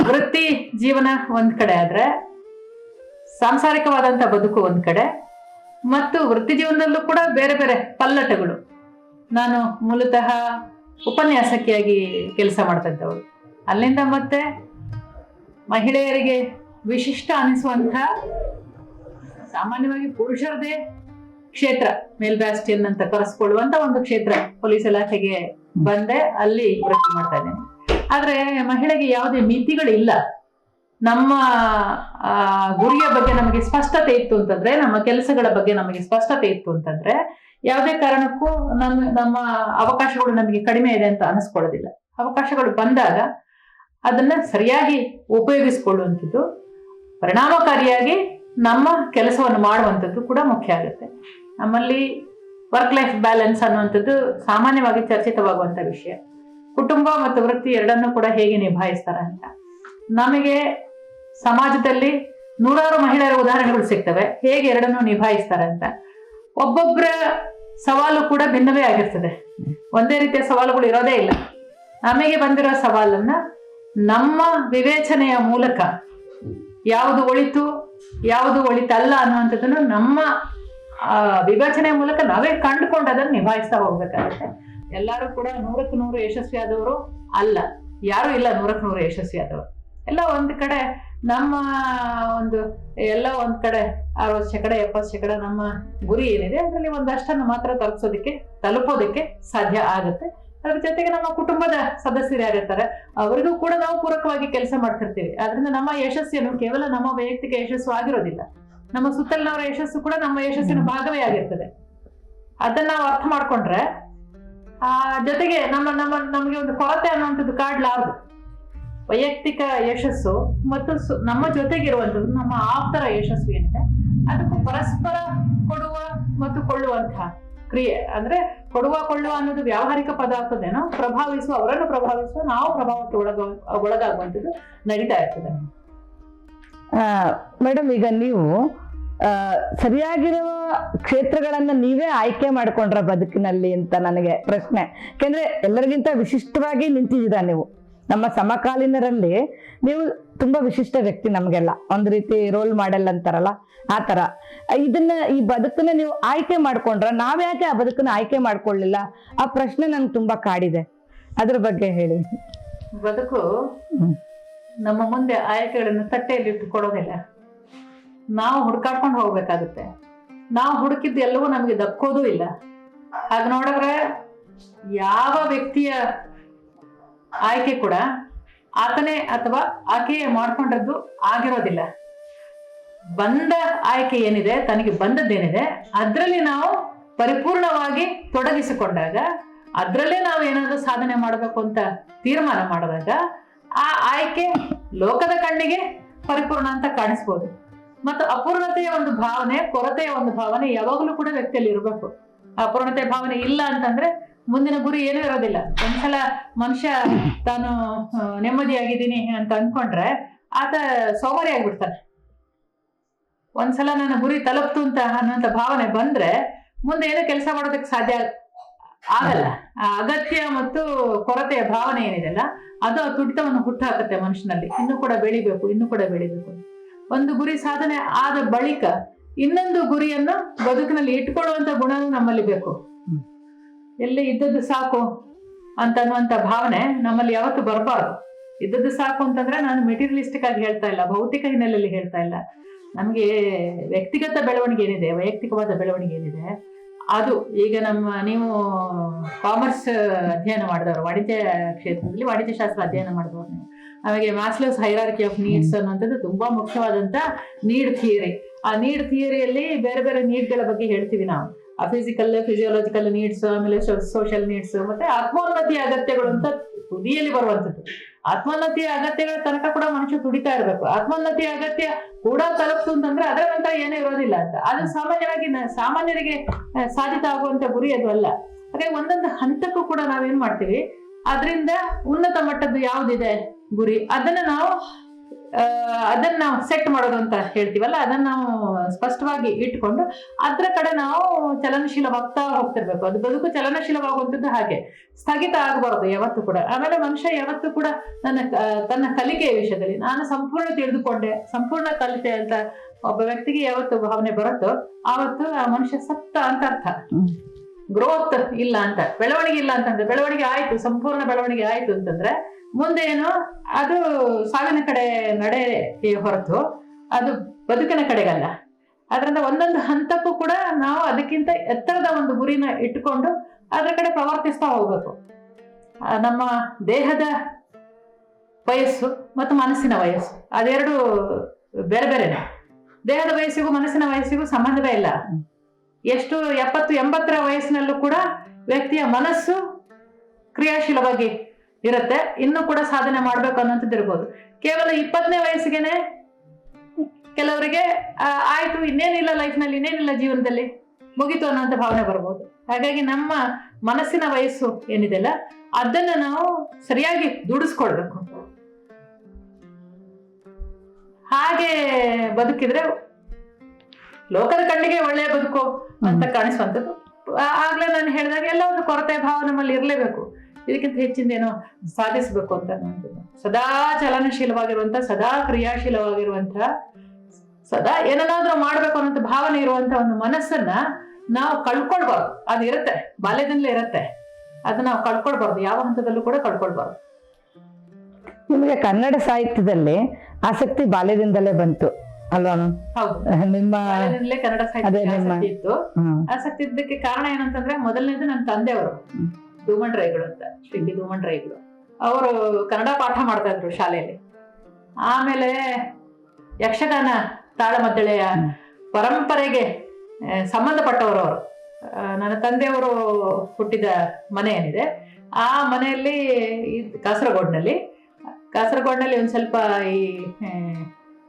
ವೃತ್ತಿ ಜೀವನ ಒಂದ್ ಕಡೆ ಆದ್ರೆ ಸಾಂಸಾರಿಕವಾದಂತ ಬದುಕು ಒಂದ್ ಕಡೆ ಮತ್ತು ವೃತ್ತಿ ಜೀವನದಲ್ಲೂ ಕೂಡ ಬೇರೆ ಬೇರೆ ಪಲ್ಲಟಗಳು. ನಾನು ಮೂಲತಃ ಉಪನ್ಯಾಸಕಿಯಾಗಿ ಕೆಲಸ ಮಾಡ್ತಾ ಇದ್ದವಳು ಅಲ್ಲಿಂದ ಮತ್ತೆ ಮಹಿಳೆಯರಿಗೆ ವಿಶಿಷ್ಟ ಅನಿಸುವಂಥ ಸಾಮಾನ್ಯವಾಗಿ ಪುರುಷರದೇ ಕ್ಷೇತ್ರ ಮೇಲ್ಬ್ಯಾಸ್ಟಿಯನ್ ಅಂತ ಕರೆಸ್ಕೊಳ್ಳುವಂತ ಒಂದು ಕ್ಷೇತ್ರ ಪೊಲೀಸ್ ಇಲಾಖೆಗೆ ಬಂದೆ, ಅಲ್ಲಿ ವೃತ್ತಿ ಮಾಡ್ತಾ ಇದ್ದೇನೆ. ಆದ್ರೆ ಮಹಿಳೆಗೆ ಯಾವುದೇ ಮಿತಿಗಳಿಲ್ಲ ನಮ್ಮ ಗುರಿಯ ಬಗ್ಗೆ ನಮಗೆ ಸ್ಪಷ್ಟತೆ ಇತ್ತು ಅಂತಂದ್ರೆ, ನಮ್ಮ ಕೆಲಸಗಳ ಬಗ್ಗೆ ನಮಗೆ ಸ್ಪಷ್ಟತೆ ಇತ್ತು ಅಂತಂದ್ರೆ, ಯಾವುದೇ ಕಾರಣಕ್ಕೂ ನಮ್ಮ ನಮ್ಮ ಅವಕಾಶಗಳು ನಮಗೆ ಕಡಿಮೆ ಇದೆ ಅಂತ ಅನಿಸ್ಕೊಳ್ಳೋದಿಲ್ಲ. ಅವಕಾಶಗಳು ಬಂದಾಗ ಅದನ್ನ ಸರಿಯಾಗಿ ಉಪಯೋಗಿಸ್ಕೊಳ್ಳುವಂಥದ್ದು, ಪರಿಣಾಮಕಾರಿಯಾಗಿ ನಮ್ಮ ಕೆಲಸವನ್ನು ಮಾಡುವಂಥದ್ದು ಕೂಡ ಮುಖ್ಯ ಆಗುತ್ತೆ. ನಮ್ಮಲ್ಲಿ ವರ್ಕ್ ಲೈಫ್ ಬ್ಯಾಲೆನ್ಸ್ ಅನ್ನುವಂಥದ್ದು ಸಾಮಾನ್ಯವಾಗಿ ಚರ್ಚಿತವಾಗುವಂಥ ವಿಷಯ. ಕುಟುಂಬ ಮತ್ತು ವೃತ್ತಿ ಎರಡನ್ನೂ ಕೂಡ ಹೇಗೆ ನಿಭಾಯಿಸ್ತಾರೆ ಅಂತ. ನಮಗೆ ಸಮಾಜದಲ್ಲಿ ನೂರಾರು ಮಹಿಳೆಯರ ಉದಾಹರಣೆಗಳು ಸಿಗ್ತವೆ. ಹೇಗೆ ಎರಡನ್ನೂ ನಿಭಾಯಿಸ್ತಾರೆ ಅಂತ. ಒಬ್ಬೊಬ್ಬರ ಸವಾಲು ಕೂಡ ಭಿನ್ನವೇ ಆಗಿರ್ತದೆ. ಒಂದೇ ರೀತಿಯ ಸವಾಲುಗಳು ಇರೋದೇ ಇಲ್ಲ. ನಮಗೆ ಬಂದಿರೋ ಸವಾಲನ್ನ ನಮ್ಮ ವಿವೇಚನೆಯ ಮೂಲಕ ಯಾವುದು ಒಳಿತು, ಯಾವುದು ಒಳಿತಲ್ಲ ಅನ್ನುವಂಥದ್ದನ್ನು ನಮ್ಮ ವಿವೇಚನೆಯ ಮೂಲಕ ನಾವೇ ಕಂಡುಕೊಂಡು ಅದನ್ನು ನಿಭಾಯಿಸ್ತಾ ಹೋಗ್ಬೇಕಾಗುತ್ತೆ. ಎಲ್ಲರೂ ಕೂಡ ನೂರಕ್ಕೆ ನೂರು ಯಶಸ್ವಿ ಆದವರು ಅಲ್ಲ. ಯಾರು ಇಲ್ಲ ನೂರಕ್ಕೆ ನೂರು ಯಶಸ್ವಿ ಆದವರು ಎಲ್ಲ ಒಂದು ಕಡೆ ನಮ್ಮ ಒಂದು, ಎಲ್ಲ ಒಂದು ಕಡೆ, ಅರವತ್ತು ಶೇಕಡ, ಎಪ್ಪತ್ತು ಶೇಕಡ ನಮ್ಮ ಗುರಿ ಏನಿದೆ, ಅದರಲ್ಲಿ ಒಂದಷ್ಟನ್ನು ಮಾತ್ರ ತಲುಪಿಸೋದಕ್ಕೆ, ತಲುಪೋದಕ್ಕೆ ಸಾಧ್ಯ ಆಗುತ್ತೆ. ಅದ್ರ ಜೊತೆಗೆ ನಮ್ಮ ಕುಟುಂಬದ ಸದಸ್ಯರು ಯಾರಿರ್ತಾರೆ ಅವರಿಗೂ ಕೂಡ ನಾವು ಪೂರಕವಾಗಿ ಕೆಲಸ ಮಾಡ್ತಿರ್ತೀವಿ. ಅದರಿಂದ ನಮ್ಮ ಯಶಸ್ಸನ್ನು ಕೇವಲ ನಮ್ಮ ವೈಯಕ್ತಿಕ ಯಶಸ್ಸು ಆಗಿರೋದಿಲ್ಲ. ನಮ್ಮ ಸುತ್ತಲಿನವರ ಯಶಸ್ಸು ಕೂಡ ನಮ್ಮ ಯಶಸ್ಸಿನ ಭಾಗವೇ ಆಗಿರ್ತದೆ. ಅದನ್ನ ನಾವು ಅರ್ಥ ಮಾಡ್ಕೊಂಡ್ರೆ, ಆ, ಜೊತೆಗೆ ನಮ್ಮ ನಮ್ಮ, ನಮಗೆ ಒಂದು ಕೊರತೆ ಅನ್ನುವಂಥದ್ದು ಕಾಡ್ಲಾರ್ದು. ವೈಯಕ್ತಿಕ ಯಶಸ್ಸು ಮತ್ತು ನಮ್ಮ ಜೊತೆಗಿರುವಂಥದ್ದು, ನಮ್ಮ ಆಪ್ತರ ಯಶಸ್ಸು ಏನಿದೆ, ಅದಕ್ಕೂ ಪರಸ್ಪರ ಕೊಡುವ ಮತ್ತು ಕೊಳ್ಳುವಂತಹ ಕ್ರಿಯೆ, ಅಂದ್ರೆ ಕೊಡುವ, ಕೊಳ್ಳುವ ಅನ್ನೋದು ವ್ಯಾವಹಾರಿಕ ಪದ ಆಗ್ತದೇನೋ, ಪ್ರಭಾವಿಸುವ, ಅವರನ್ನು ಪ್ರಭಾವಿಸುವ, ನಾವು ಪ್ರಭಾವಕ್ಕೆ ಒಳಗ, ಒಳಗಾಗುವಂಥದ್ದು ನಡೀತಾ ಇರ್ತದೆ. ಮೇಡಮ್ ಈಗ ನೀವು ಸರಿಯಾಗಿರುವ ಕ್ಷೇತ್ರಗಳನ್ನ ನೀವೇ ಆಯ್ಕೆ ಮಾಡ್ಕೊಂಡ್ರ ಬದುಕಿನಲ್ಲಿ ಅಂತ ನನಗೆ ಪ್ರಶ್ನೆ. ಯಾಕೆಂದ್ರೆ ಎಲ್ಲರಿಗಿಂತ ವಿಶಿಷ್ಟವಾಗಿ ನಿಂತಿದ್ದೀರಾ ನೀವು. ನಮ್ಮ ಸಮಕಾಲೀನರಲ್ಲಿ ನೀವು ತುಂಬಾ ವಿಶಿಷ್ಟ ವ್ಯಕ್ತಿ ನಮಗೆಲ್ಲ. ಒಂದ್ ರೀತಿ ರೋಲ್ ಮಾಡೆಲ್ ಅಂತಾರಲ್ಲ ಆ ತರ. ಇದನ್ನ ಈ ಬದುಕನ್ನ ನೀವು ಆಯ್ಕೆ ಮಾಡ್ಕೊಂಡ್ರ ನಾವ್ಯಾಕೆ ಆ ಬದುಕನ್ನ ಆಯ್ಕೆ ಮಾಡ್ಕೊಳ್ಳಿಲ್ಲ ಆ ಪ್ರಶ್ನೆ ನಂಗೆ ತುಂಬಾ ಕಾಡಿದೆ. ಅದ್ರ ಬಗ್ಗೆ ಹೇಳಿ. ಬದುಕು ನಮ್ಮ ಮುಂದೆ ಆಯ್ಕೆಗಳನ್ನು ತಟ್ಟೆಯಲ್ಲಿ ಇಟ್ಟು ಕೊಡೋದಿಲ್ಲ ನಾವು ಹುಡ್ಕಾಡ್ಕೊಂಡು ಹೋಗ್ಬೇಕಾಗುತ್ತೆ. ನಾವು ಹುಡುಕಿದ್ದ ಎಲ್ಲವೂ ನಮಗೆ ದಕ್ಕೋದೂ ಇಲ್ಲ. ಹಾಗೆ ನೋಡಿದ್ರೆ ಯಾವ ವ್ಯಕ್ತಿಯ ಆಯ್ಕೆ ಕೂಡ ಆತನೇ ಅಥವಾ ಆಕೆಯೇ ಮಾಡ್ಕೊಂಡದ್ದು ಆಗಿರೋದಿಲ್ಲ. ಬಂದ ಆಯ್ಕೆ ಏನಿದೆ, ತನಗೆ ಬಂದದ್ದೇನಿದೆ, ಅದರಲ್ಲಿ ನಾವು ಪರಿಪೂರ್ಣವಾಗಿ ತೊಡಗಿಸಿಕೊಂಡಾಗ, ಅದರಲ್ಲೇ ನಾವು ಏನಾದರೂ ಸಾಧನೆ ಮಾಡಬೇಕು ಅಂತ ತೀರ್ಮಾನ ಮಾಡಿದಾಗ, ಆ ಆಯ್ಕೆ ಲೋಕದ ಕಣ್ಣಿಗೆ ಪರಿಪೂರ್ಣ ಅಂತ ಕಾಣಿಸ್ಬೋದು. ಮತ್ತು ಅಪೂರ್ಣತೆಯ ಒಂದು ಭಾವನೆ, ಕೊರತೆಯ ಒಂದು ಭಾವನೆ ಯಾವಾಗಲೂ ಕೂಡ ವ್ಯಕ್ತಿಯಲ್ಲಿ ಇರಬೇಕು. ಅಪೂರ್ಣತೆ ಭಾವನೆ ಇಲ್ಲ ಅಂತಂದ್ರೆ ಮುಂದಿನ ಗುರಿ ಏನೂ ಇರೋದಿಲ್ಲ. ಒಂದ್ಸಲ ಮನುಷ್ಯ ತಾನು ನೆಮ್ಮದಿಯಾಗಿದ್ದೀನಿ ಅಂತ ಅನ್ಕೊಂಡ್ರೆ ಆತ ಸೋಮಾರಿ ಆಗ್ಬಿಡ್ತಾನೆ. ಒಂದ್ಸಲ ನನ್ನ ಗುರಿ ತಲುಪ್ತು ಅಂತ ಅನ್ನುವಂಥ ಭಾವನೆ ಬಂದ್ರೆ ಮುಂದೆ ಏನೋ ಕೆಲಸ ಮಾಡೋದಕ್ಕೆ ಸಾಧ್ಯ ಆಗಲ್ಲ. ಅಗತ್ಯ ಮತ್ತು ಕೊರತೆಯ ಭಾವನೆ ಏನಿದೆಲ್ಲ ಅದು ತುಡಿತವನ್ನು ಹುಟ್ಟಾಕತ್ತೆ ಮನುಷ್ಯನಲ್ಲಿ. ಇನ್ನು ಕೂಡ ಬೆಳಿಬೇಕು, ಇನ್ನು ಕೂಡ ಬೆಳಿಬೇಕು. ಒಂದು ಗುರಿ ಸಾಧನೆ ಆದ ಬಳಿಕ ಇನ್ನೊಂದು ಗುರಿಯನ್ನು ಬದುಕಿನಲ್ಲಿ ಇಟ್ಕೊಳ್ಳುವಂತ ಗುಣ ನಮ್ಮಲ್ಲಿ ಬೇಕು. ಎಲ್ಲಿ ಇದ್ದದ್ದು ಸಾಕು ಅಂತ ಅನ್ನುವಂಥ ಭಾವನೆ ನಮ್ಮಲ್ಲಿ ಯಾವತ್ತು ಬರಬಾರ್ದು. ಇದ್ದದ್ದು ಸಾಕು ಅಂತಂದ್ರೆ ನಾನು ಮೆಟೀರಿಯಲಿಸ್ಟಿಕ್ ಆಗಿ ಹೇಳ್ತಾ ಇಲ್ಲ, ಭೌತಿಕ ಹಿನ್ನೆಲೆಯಲ್ಲಿ ಹೇಳ್ತಾ ಇಲ್ಲ. ನಮಗೆ ವ್ಯಕ್ತಿಗತ ಬೆಳವಣಿಗೆ ಏನಿದೆ, ವೈಯಕ್ತಿಕವಾದ ಬೆಳವಣಿಗೆ ಏನಿದೆ, ಅದು ಈಗ ನಮ್ಮ ನೀವು ಕಾಮರ್ಸ್ ಅಧ್ಯಯನ ಮಾಡಿದವರು, ವಾಣಿಜ್ಯ ಕ್ಷೇತ್ರದಲ್ಲಿ ವಾಣಿಜ್ಯ ಶಾಸ್ತ್ರ ಅಧ್ಯಯನ ಮಾಡಿದವರು ನೀವು ಆಮೇಲೆ ಮ್ಯಾಸ್ಲೋಸ್ ಹೈರಾರ್ಕಿ ಆಫ್ ನೀಡ್ಸ್ ಅನ್ನುವಂಥದ್ದು ತುಂಬಾ ಮುಖ್ಯವಾದಂತ ನೀಡ್ ಥಿಯರಿ ಆ ನೀಡ್ ಥಿಯರಿಯಲ್ಲಿ ಬೇರೆ ಬೇರೆ ನೀಡ್ಗಳ ಬಗ್ಗೆ ಹೇಳ್ತೀವಿ ನಾವು. ಆ ಫಿಸಿಕಲ್ ಫಿಸಿಯೋಲಾಜಿಕಲ್ ನೀಡ್ಸ್ ಆಮೇಲೆ ಸೋಷಿಯಲ್ ನೀಡ್ಸ್ ಮತ್ತೆ ಆತ್ಮೋನ್ನತಿಯ ಅಗತ್ಯಗಳು ಅಂತ ತುದಿಯಲ್ಲಿ ಬರುವಂತದ್ದು ಆತ್ಮೋನ್ನತಿಯ ಅಗತ್ಯಗಳ ತನಕ ಕೂಡ ಮನುಷ್ಯ ತುಡಿತಾ ಇರಬೇಕು. ಆತ್ಮೋನ್ನತಿಯ ಅಗತ್ಯ ಕೂಡ ತಲುಪ್ತು ಅಂತಂದ್ರೆ ಅದರ ನಂತರ ಏನೂ ಇರೋದಿಲ್ಲ ಅಂತ. ಅದು ಸಾಮಾನ್ಯವಾಗಿ ಸಾಮಾನ್ಯರಿಗೆ ಸಾಧಿತ ಆಗುವಂತ ಗುರಿ ಅದು ಅಲ್ಲ. ಹಾಗೆ ಒಂದೊಂದು ಹಂತಕ್ಕೂ ಕೂಡ ನಾವೇನ್ ಮಾಡ್ತೀವಿ? ಅದರಿಂದ ಉನ್ನತ ಮಟ್ಟದ್ದು ಯಾವ್ದಿದೆ ಗುರಿ? ಅದನ್ನ ನಾವು ಅದನ್ನ ನಾವು ಸೆಟ್ ಮಾಡೋದು ಅಂತ ಹೇಳ್ತೀವಲ್ಲ ಅದನ್ನ ನಾವು ಸ್ಪಷ್ಟವಾಗಿ ಇಟ್ಕೊಂಡು ಅದ್ರ ಕಡೆ ನಾವು ಚಲನಶೀಲವಾಗ್ತಾ ಹೋಗ್ತಿರ್ಬೇಕು. ಅದು ಬದುಕು ಚಲನಶೀಲವಾಗುವಂಥದ್ದು ಹಾಗೆ. ಸ್ಥಗಿತ ಆಗಬಾರದು ಯಾವತ್ತು ಕೂಡ. ಆಮೇಲೆ ಮನುಷ್ಯ ಯಾವತ್ತೂ ಕೂಡ ನನ್ನ ತನ್ನ ಕಲಿಕೆಯ ವಿಷಯದಲ್ಲಿ ನಾನು ಸಂಪೂರ್ಣ ತಿಳಿದುಕೊಂಡೆ ಸಂಪೂರ್ಣ ಕಲಿತೆ ಅಂತ ಒಬ್ಬ ವ್ಯಕ್ತಿಗೆ ಯಾವತ್ತು ಭಾವನೆ ಬರುತ್ತೋ ಆವತ್ತು ಆ ಮನುಷ್ಯ ಸತ್ತ ಅಂತ ಅರ್ಥ. ಗ್ರೋತ್ ಇಲ್ಲ ಅಂತ ಬೆಳವಣಿಗೆ ಇಲ್ಲ ಅಂತಂದ್ರೆ ಬೆಳವಣಿಗೆ ಆಯ್ತು ಸಂಪೂರ್ಣ ಬೆಳವಣಿಗೆ ಆಯ್ತು ಅಂತಂದ್ರೆ ಮುಂದೆ ಏನು ಅದು ಸಾವಿನ ಕಡೆ ನಡೆ ಹೊರತು, ಅದು ಬದುಕಿನ ಕಡೆಗಲ್ಲ. ಅದರಿಂದ ಒಂದೊಂದು ಹಂತಕ್ಕೂ ಕೂಡ ನಾವು ಅದಕ್ಕಿಂತ ಎತ್ತರದ ಒಂದು ಗುರಿನ ಇಟ್ಟುಕೊಂಡು ಅದರ ಕಡೆ ಪ್ರವರ್ತಿಸ್ತಾ ಹೋಗ್ಬೇಕು. ನಮ್ಮ ದೇಹದ ವಯಸ್ಸು ಮತ್ತು ಮನಸ್ಸಿನ ವಯಸ್ಸು, ಅದೆರಡು ಬೇರೆ ಬೇರೆನೆ. ದೇಹದ ವಯಸ್ಸಿಗೂ ಮನಸ್ಸಿನ ವಯಸ್ಸಿಗೂ ಸಂಬಂಧವೇ ಇಲ್ಲ. ಎಷ್ಟು ಎಪ್ಪತ್ತು ಎಂಬತ್ತರ ವಯಸ್ಸಿನಲ್ಲೂ ಕೂಡ ವ್ಯಕ್ತಿಯ ಮನಸ್ಸು ಕ್ರಿಯಾಶೀಲವಾಗಿ ಇರುತ್ತೆ. ಇನ್ನೂ ಕೂಡ ಸಾಧನೆ ಮಾಡ್ಬೇಕು ಅನ್ನೋಂಥದ್ದು ಇರ್ಬೋದು. ಕೇವಲ ಇಪ್ಪತ್ತನೇ ವಯಸ್ಸಿಗೆನೆ ಕೆಲವರಿಗೆ ಆಯ್ತು ಇನ್ನೇನಿಲ್ಲ ಲೈಫ್ನಲ್ಲಿ ಇನ್ನೇನಿಲ್ಲ ಜೀವನದಲ್ಲಿ ಮುಗಿತು ಅನ್ನೋಂಥ ಭಾವನೆ ಬರ್ಬೋದು. ಹಾಗಾಗಿ ನಮ್ಮ ಮನಸ್ಸಿನ ವಯಸ್ಸು ಏನಿದೆಯಲ್ಲ ಅದನ್ನ ನಾವು ಸರಿಯಾಗಿ ದುಡಿಸ್ಕೊಳ್ಬೇಕು. ಹಾಗೆ ಬದುಕಿದ್ರೆ ಲೋಕದ ಕಣ್ಣಿಗೆ ಒಳ್ಳೆಯ ಬದುಕು ಅಂತ ಕಾಣಿಸುವಂಥದ್ದು. ಆಗ್ಲೇ ನಾನು ಹೇಳಿದಾಗ ಎಲ್ಲ ಒಂದು ಕೊರತೆ ಭಾವ ನಮ್ಮಲ್ಲಿ ಇರಲೇಬೇಕು. ಇದಕ್ಕಿಂತ ಹೆಚ್ಚಿಂದೇನೋ ಸಾಧಿಸಬೇಕು ಅಂತ ಅನ್ನುವಂಥದ್ದು ಸದಾ ಚಲನಶೀಲವಾಗಿರುವಂತ ಸದಾ ಕ್ರಿಯಾಶೀಲವಾಗಿರುವಂತಹ ಸದಾ ಏನನ್ನಾದ್ರೂ ಮಾಡ್ಬೇಕು ಅನ್ನೋಂಥ ಭಾವನೆ ಇರುವಂತ ಒಂದು ಮನಸ್ಸನ್ನ ನಾವು ಕಳ್ಕೊಳ್ಬಾರ್ದು. ಅದು ಇರುತ್ತೆ ಬಾಲ್ಯದಿಂದಲೇ ಇರುತ್ತೆ. ಅದನ್ನ ನಾವು ಕಳ್ಕೊಳ್ಬಾರ್ದು. ಯಾವ ಹಂತದಲ್ಲೂ ಕೂಡ ಕಳ್ಕೊಳ್ಬಾರ್ದು. ನಿಮಗೆ ಕನ್ನಡ ಸಾಹಿತ್ಯದಲ್ಲಿ ಆಸಕ್ತಿ ಬಾಲ್ಯದಿಂದಲೇ ಬಂತು ಅಲ್ವಾ ಹೌದು. ನಿಮ್ಮ ಕನ್ನಡ ಸಾಹಿತ್ಯ ಆಸಕ್ತಿ ಇತ್ತು. ಹ್ಮ್. ಆಸಕ್ತಿ ಇದ್ದಕ್ಕೆ ಕಾರಣ ಏನಂತಂದ್ರೆ ಮೊದಲನೇದು ನನ್ನ ತಂದೆಯವರು. ಹ್ಮ್. ಧೂಮಣ್ ರೈಗಳು ಅಂತ ಶ್ರೀ ಡಿ ಧೂಮಣ್ ರೈಗಳು ಅವರು ಕನ್ನಡ ಪಾಠ ಮಾಡ್ತಾ ಇದ್ರು ಶಾಲೆಯಲ್ಲಿ. ಆಮೇಲೆ ಯಕ್ಷಗಾನ ತಾಳಮದ್ದಳೆಯ ಪರಂಪರೆಗೆ ಸಂಬಂಧಪಟ್ಟವರು ಅವರು. ನನ್ನ ತಂದೆಯವರು ಹುಟ್ಟಿದ ಮನೆ ಏನಿದೆ ಆ ಮನೆಯಲ್ಲಿ ಕಾಸರಗೋಡ್ನಲ್ಲಿ ಕಾಸರಗೋಡ್ನಲ್ಲಿ ಒಂದು ಸ್ವಲ್ಪ ಈ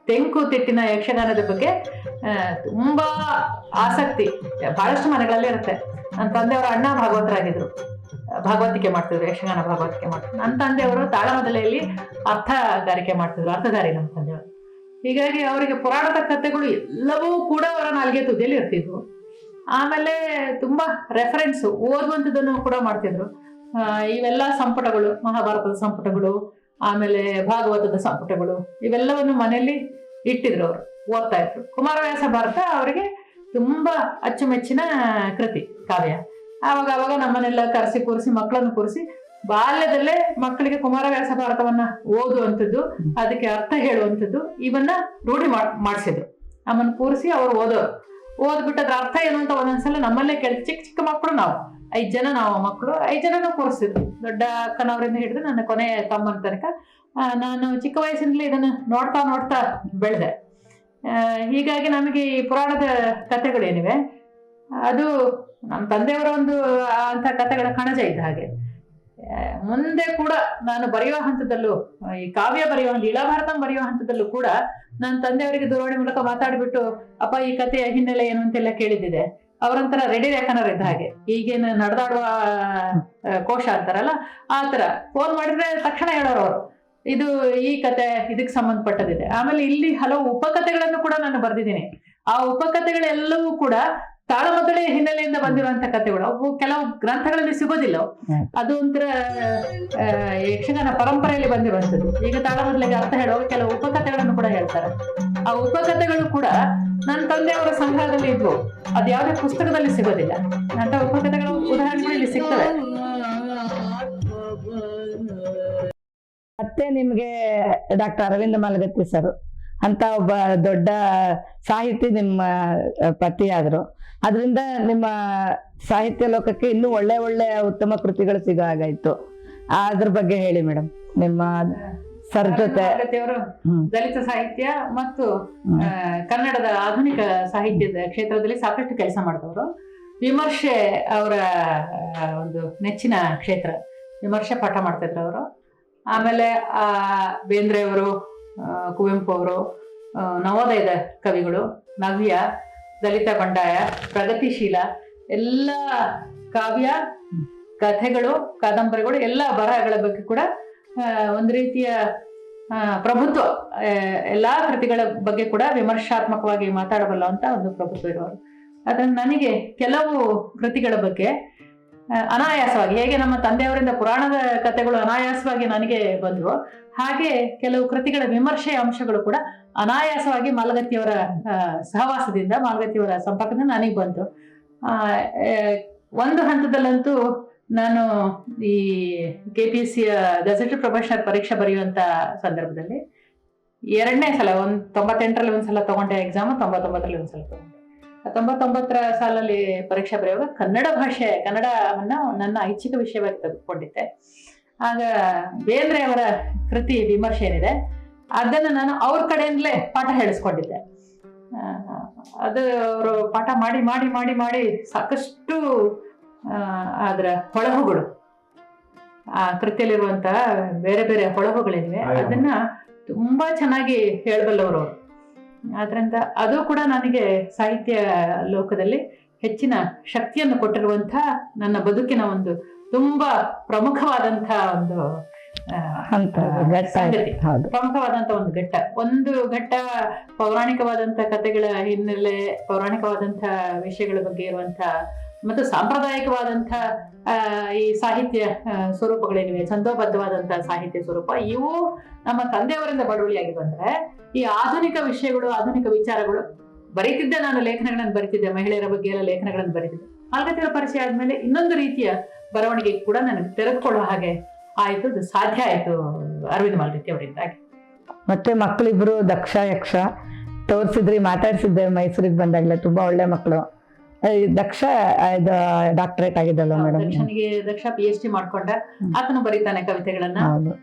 ತೆಂಕು ತಿಟ್ಟಿನ ಯಕ್ಷಗಾನದ ಬಗ್ಗೆ ತುಂಬಾ ಆಸಕ್ತಿ. ಬಹಳಷ್ಟು ಮನೆಗಳಲ್ಲಿ ಇರುತ್ತೆ. ನನ್ನ ತಂದೆಯವರ ಅಣ್ಣ ಭಾಗವತರಾಗಿದ್ರು. ಭಾಗವತಿಕೆ ಮಾಡ್ತಿದ್ರು, ಯಕ್ಷಗಾನ ಭಾಗವತಿಕೆ ಮಾಡ್ತಿದ್ರು. ನನ್ನ ತಂದೆಯವರು ತಾಳಮದಲೆಯಲ್ಲಿ ಅರ್ಥಗಾರಿಕೆ ಮಾಡ್ತಿದ್ರು, ಅರ್ಥಧಾರಿ ನಮ್ಮ ತಂದೆಯವರು. ಹೀಗಾಗಿ ಅವರಿಗೆ ಪುರಾಣದ ಕಥೆಗಳು ಎಲ್ಲವೂ ಕೂಡ ಅವರ ನಾಲ್ಗೆ ತುದಿಯಲ್ಲಿ ಇರ್ತಿದ್ವು. ಆಮೇಲೆ ತುಂಬಾ ರೆಫರೆನ್ಸ್ ಓದುವಂಥದ್ದನ್ನು ಕೂಡ ಮಾಡ್ತಿದ್ರು. ಇವೆಲ್ಲ ಸಂಪುಟಗಳು, ಮಹಾಭಾರತದ ಸಂಪುಟಗಳು, ಆಮೇಲೆ ಭಾಗವತದ ಸಂಪುಟಗಳು, ಇವೆಲ್ಲವನ್ನು ಮನೆಯಲ್ಲಿ ಇಟ್ಟಿದ್ರು ಅವರು, ಓದ್ತಾ ಇದ್ರು. ಕುಮಾರವ್ಯಾಸ ಭಾರತ ಅವರಿಗೆ ತುಂಬಾ ಅಚ್ಚುಮೆಚ್ಚಿನ ಕೃತಿ, ಕಾವ್ಯ. ಆವಾಗ ಅವಾಗ ನಮ್ಮನ್ನೆಲ್ಲ ಕರೆಸಿ, ಕೂರಿಸಿ ಮಕ್ಕಳನ್ನು ಕೂರಿಸಿ, ಬಾಲ್ಯದಲ್ಲೇ ಮಕ್ಕಳಿಗೆ ಕುಮಾರವ್ಯಾಸ ಭಾರತವನ್ನ ಓದುವಂಥದ್ದು, ಅದಕ್ಕೆ ಅರ್ಥ ಹೇಳುವಂಥದ್ದು, ಇವನ್ನ ರೂಢಿ ಮಾಡಿ ಮಾಡಿಸಿದ್ರು. ನಮ್ಮನ್ನು ಕೂರಿಸಿ ಅವರು ಓದೋರು. ಓದ್ಬಿಟ್ಟು ಅದ್ರ ಅರ್ಥ ಏನು ಅಂತ ಒಂದೊಂದ್ಸಲ ನಮ್ಮಲ್ಲೇ ಕೇಳಿ, ಚಿಕ್ಕ ಚಿಕ್ಕ ಮಕ್ಕಳು ನಾವು. ಐದ್ ಜನ ನಾವು ಮಕ್ಕಳು, ಐದ್ ಜನನೂ ಕೂರಿಸಿದ್ರು. ದೊಡ್ಡ ಅಕ್ಕನವರಿಂದ ಹಿಡಿದು ನನ್ನ ಕೊನೆ ತಮ್ಮನ ತನಕ ನಾನು ಚಿಕ್ಕ ವಯಸ್ಸಿನಲ್ಲಿ ಇದನ್ನ ನೋಡ್ತಾ ನೋಡ್ತಾ ಬೆಳೆದೆ. ಹೀಗಾಗಿ ನಮಗೆ ಈ ಪುರಾಣದ ಕಥೆಗಳೇನಿವೆ? ಅದು ನಮ್ಮ ತಂದೆಯವರ ಒಂದು ಅಂತ ಕಥೆಗಳ ಕಣಜ ಇದ್ದ ಹಾಗೆ. ಮುಂದೆ ಕೂಡ ನಾನು ಬರೆಯುವ ಹಂತದಲ್ಲೂ, ಈ ಕಾವ್ಯ ಬರೆಯುವ, ಲೀಲಾಭಾರತಂ ಬರೆಯುವ ಹಂತದಲ್ಲೂ ಕೂಡ ನನ್ನ ತಂದೆಯವರಿಗೆ ದೂರವಾಣಿ ಮೂಲಕ ಮಾತಾಡಿಬಿಟ್ಟು, ಅಪ್ಪ, ಈ ಕಥೆಯ ಹಿನ್ನೆಲೆ ಏನು? ಅಂತೆಲ್ಲ ಕೇಳಿದ್ದಿದೆ. ಅವರಂತರ ರೆಡಿ ರೇಖನರ್ ಇದ್ದ ಹಾಗೆ. ಈಗೇನು ನಡೆದಾಡುವ ಕೋಶ ಅಂತಾರಲ್ಲ, ಆ ತರ ಫೋನ್ ಮಾಡಿದ್ರೆ ತಕ್ಷಣ ಹೇಳೋರು ಅವರು. ಇದು ಈ ಕತೆ ಇದಕ್ಕೆ ಸಂಬಂಧಪಟ್ಟದಿದೆ. ಆಮೇಲೆ ಇಲ್ಲಿ ಹಲವು ಉಪಕಥೆಗಳನ್ನು ಕೂಡ ನಾನು ಬರೆದಿದ್ದೀನಿ. ಆ ಉಪಕಥೆಗಳೆಲ್ಲವೂ ಕೂಡ ತಾಳಮದ್ದಳೆಯ ಹಿನ್ನೆಲೆಯಿಂದ ಬಂದಿರುವಂತ ಕಥೆಗಳು ಅವು ಕೆಲವು ಗ್ರಂಥಗಳಲ್ಲಿ ಸಿಗೋದಿಲ್ಲ. ಅದು ಒಂಥರ ಯಕ್ಷಗಾನ ಪರಂಪರೆಯಲ್ಲಿ ಬಂದಿರುವಂಥದ್ದು. ಈಗ ತಾಳಮದ್ದಳೆಗೆ ಅರ್ಥ ಹೇಳುವಾಗ ಕೆಲವು ಉಪಕಥೆಗಳನ್ನು ಕೂಡ ಹೇಳ್ತಾರೆ. ಆ ಉಪಕಥೆಗಳು ಕೂಡ ನನ್ನ ತಂದೆಯವರ ಸಂಗ್ರಹದಲ್ಲಿ ಇದ್ವು. ಅದು ಯಾವುದೇ ಪುಸ್ತಕದಲ್ಲಿ ಸಿಗೋದಿಲ್ಲ. ಅಂತ ಉಪಕಥೆಗಳ ಉದಾಹರಣೆಗಳು ಇಲ್ಲಿ ಸಿಗ್ತವೆ. ಮತ್ತೆ ನಿಮ್ಗೆ ಡಾಕ್ಟರ್ ಅರವಿಂದ ಮಾಲಗತ್ತಿ ಸರ್ ಅಂತ ಒಬ್ಬ ದೊಡ್ಡ ಸಾಹಿತಿ ನಿಮ್ಮ ಪತಿಯಾದರು. ಅದರಿಂದ ನಿಮ್ಮ ಸಾಹಿತ್ಯ ಲೋಕಕ್ಕೆ ಇನ್ನೂ ಒಳ್ಳೆ ಒಳ್ಳೆ ಉತ್ತಮ ಕೃತಿಗಳು ಸಿಗೋ ಹಾಗಾಯ್ತು. ಅದ್ರ ಬಗ್ಗೆ ಹೇಳಿ ಮೇಡಮ್ ನಿಮ್ಮ ಸರ್ ಜೊತೆ ದಲಿತ ಸಾಹಿತ್ಯ ಮತ್ತು ಕನ್ನಡದ ಆಧುನಿಕ ಸಾಹಿತ್ಯದ ಕ್ಷೇತ್ರದಲ್ಲಿ ಸಾಕಷ್ಟು ಕೆಲಸ ಮಾಡಿದವರು. ವಿಮರ್ಶೆ ಅವರ ಒಂದು ನೆಚ್ಚಿನ ಕ್ಷೇತ್ರ. ವಿಮರ್ಶೆ ಪಾಠ ಮಾಡ್ತಿದ್ರು ಅವರು ಆಮೇಲೆ ಆ ಬೇಂದ್ರೆ ಅವರು ಆ, ಕುವೆಂಪು ಅವರು ನವೋದಯದ ಕವಿಗಳು, ನವ್ಯ, ದಲಿತ ಬಂಡಾಯ, ಪ್ರಗತಿಶೀಲ, ಎಲ್ಲ ಕಾವ್ಯ, ಕಥೆಗಳು, ಕಾದಂಬರಿಗಳು, ಎಲ್ಲ ಬರಹಗಳ ಬಗ್ಗೆ ಕೂಡ ಒಂದು ರೀತಿಯ ಪ್ರಭುತ್ವ ಎಲ್ಲ ಕೃತಿಗಳ ಬಗ್ಗೆ ಕೂಡ ವಿಮರ್ಶಾತ್ಮಕವಾಗಿ ಮಾತಾಡಬಲ್ಲ ಅಂತ ಒಂದು ಪ್ರಭುತ್ವ ಇರೋರು. ಅದನ್ನು ನನಗೆ ಕೆಲವು ಕೃತಿಗಳ ಬಗ್ಗೆ ಅನಾಯಾಸವಾಗಿ, ಹೇಗೆ ನಮ್ಮ ತಂದೆಯವರಿಂದ ಪುರಾಣದ ಕಥೆಗಳು ಅನಾಯಾಸವಾಗಿ ನನಗೆ ಬಂದವು, ಹಾಗೆ ಕೆಲವು ಕೃತಿಗಳ ವಿಮರ್ಶೆಯ ಅಂಶಗಳು ಕೂಡ ಅನಾಯಾಸವಾಗಿ ಮಾಲಗತ್ತಿಯವರ ಸಹವಾಸದಿಂದ ಮಾಲಗತ್ತಿಯವರ ಸಂಪರ್ಕದಿಂದ ನನಗೆ ಬಂತು. ಒಂದು ಹಂತದಲ್ಲಂತೂ ನಾನು ಈ ಕೆ ಪಿ ಎಸ್ ಸಿಯ ಗೆಜೆಟೆಡ್ ಪ್ರೊಫೆಷನಲ್ ಪರೀಕ್ಷೆ ಬರೆಯುವಂಥ ಸಂದರ್ಭದಲ್ಲಿ ಎರಡನೇ ಸಲ, ಒಂದು ತೊಂಬತ್ತೆಂಟರಲ್ಲಿ ಒಂದ್ಸಲ ತಗೊಂಡೆ ಎಕ್ಸಾಮ್ ತೊಂಬತ್ತೊಂಬತ್ತರಲ್ಲಿ ಒಂದ್ಸಲ ತಗೊಂಡೆ. ಆ ತೊಂಬತ್ತೊಂಬತ್ತರ ಸಾಲಲ್ಲಿ ಪರೀಕ್ಷೆ ಬರೆಯುವಾಗ ಕನ್ನಡ ಭಾಷೆ ಕನ್ನಡವನ್ನು ನನ್ನ ಐಚ್ಛಿಕ ವಿಷಯವಾಗಿ ತೆಗೆದುಕೊಂಡಿದ್ದೆ. ಆಗ ಬೇಂದ್ರೆ ಅವರ ಕೃತಿ ವಿಮರ್ಶೆ ಏನಿದೆ ಅದನ್ನು ನಾನು ಅವ್ರ ಕಡೆಯಿಂದಲೇ ಪಾಠ ಹೇಳಿಸ್ಕೊಂಡಿದ್ದೆ. ಅದು ಅವರು ಪಾಠ ಮಾಡಿ ಮಾಡಿ ಮಾಡಿ ಮಾಡಿ ಸಾಕಷ್ಟು ಅದರ ಹೊಳಹುಗಳು ಆ ಕೃತಿಯಲ್ಲಿರುವಂತಹ ಬೇರೆ ಬೇರೆ ಹೊಳಹುಗಳೇನಿವೆ ಅದನ್ನ ತುಂಬಾ ಚೆನ್ನಾಗಿ ಹೇಳಬಲ್ಲವರು ಅವರು. ಆದ್ರಿಂದ ಅದು ಕೂಡ ನನಗೆ ಸಾಹಿತ್ಯ ಲೋಕದಲ್ಲಿ ಹೆಚ್ಚಿನ ಶಕ್ತಿಯನ್ನು ಕೊಟ್ಟಿರುವಂತಹ ನನ್ನ ಬದುಕಿನ ಒಂದು ತುಂಬಾ ಪ್ರಮುಖವಾದಂತಹ ಒಂದು ಪ್ರಮುಖವಾದಂತಹ ಪ್ರಮುಖವಾದಂತ ಒಂದು ಘಟ್ಟ. ಒಂದು ಘಟ್ಟ ಪೌರಾಣಿಕವಾದಂತ ಕಥೆಗಳ ಹಿನ್ನೆಲೆ ಪೌರಾಣಿಕವಾದಂತ ವಿಷಯಗಳ ಬಗ್ಗೆ ಇರುವಂತ ಮತ್ತು ಸಾಂಪ್ರದಾಯಿಕವಾದಂಥ ಈ ಸಾಹಿತ್ಯ ಸ್ವರೂಪಗಳೇನಿವೆ ಛಂದೋಬದ್ಧವಾದಂಥ ಸಾಹಿತ್ಯ ಸ್ವರೂಪ, ಇವು ನಮ್ಮ ತಂದೆಯವರಿಂದ ಬಡವಳಿಯಾಗಿ ಬಂದ್ರೆ, ಈ ಆಧುನಿಕ ವಿಷಯಗಳು, ಆಧುನಿಕ ವಿಚಾರಗಳು, ಬರೀತಿದ್ದೆ ನಾನು ಲೇಖನಗಳನ್ನು ಬರಿತಿದ್ದೆ, ಮಹಿಳೆಯರ ಬಗ್ಗೆ ಎಲ್ಲ ಲೇಖನಗಳನ್ನು ಬರೀತಿದ್ದೆ. ಮಾಲ್ಗತಿಯವರ ಪರಿಚಯ ಆದ್ಮೇಲೆ ಇನ್ನೊಂದು ರೀತಿಯ ಬರವಣಿಗೆ ಕೂಡ ನನಗೆ ತೆರೆದುಕೊಳ್ಳೋ ಹಾಗೆ ಆಯಿತು, ಅದು ಸಾಧ್ಯ ಆಯಿತು ಅರವಿಂದ ಮಾಲ್ಗತಿ ಅವರಿಂದಾಗಿ ಮತ್ತೆ ಮಕ್ಕಳಿಬ್ರು ದಕ್ಷ ಯಕ್ಷ, ತೋರಿಸಿದ್ರಿ, ಮಾತಾಡ್ಸಿದ್ದೆ, ಮೈಸೂರಿಗೆ ಬಂದಾಗಲೇ, ತುಂಬಾ ಒಳ್ಳೆ ಮಕ್ಕಳು. ದಕ್ಷ ಇದು ಡಾಕ್ಟರೇಟ್ ಆಗಿದ್ದಲ್ಲ ಮೇಡಮ್ ದಕ್ಷನಿಗೆ ದಕ್ಷ ಪಿ ಎಚ್ ಡಿ ಮಾಡ್ಕೊಂಡ. ಆತನು ಬರೀತಾನೆ ಕವಿತೆಗಳನ್ನ. ಹೌದು.